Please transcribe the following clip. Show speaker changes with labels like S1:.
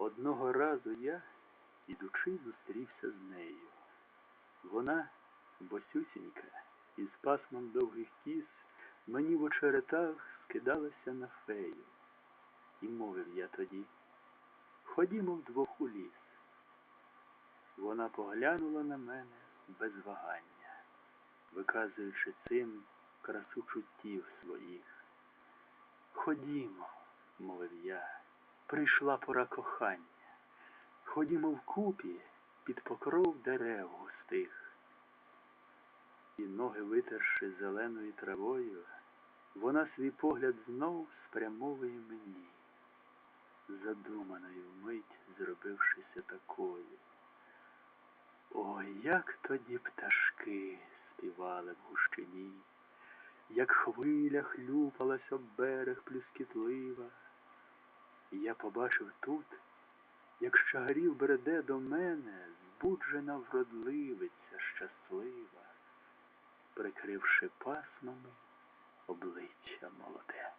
S1: Одного разу я, ідучи, зустрівся з нею. Вона, босюсінька, із пасмом довгих кіс, мені в очеретах скидалася на фею. І мовив я тоді, ходімо вдвох у ліс. Вона поглянула на мене без вагання, виказуючи цим красу чуттів своїх. Ходімо, мовив я, прийшла пора кохання. Ходімо вкупі під покров дерев густих. І ноги витерши зеленою травою, вона свій погляд знов спрямовує мені, задуманою вмить зробившися такою. Ой, як тоді пташки співали в гущині, як хвиля хлюпалась об берег плюскітлива. І я побачив тут, як з чагарів бреде до мене збуджена вродливиця щаслива, прикривши пасмами обличчя молоде.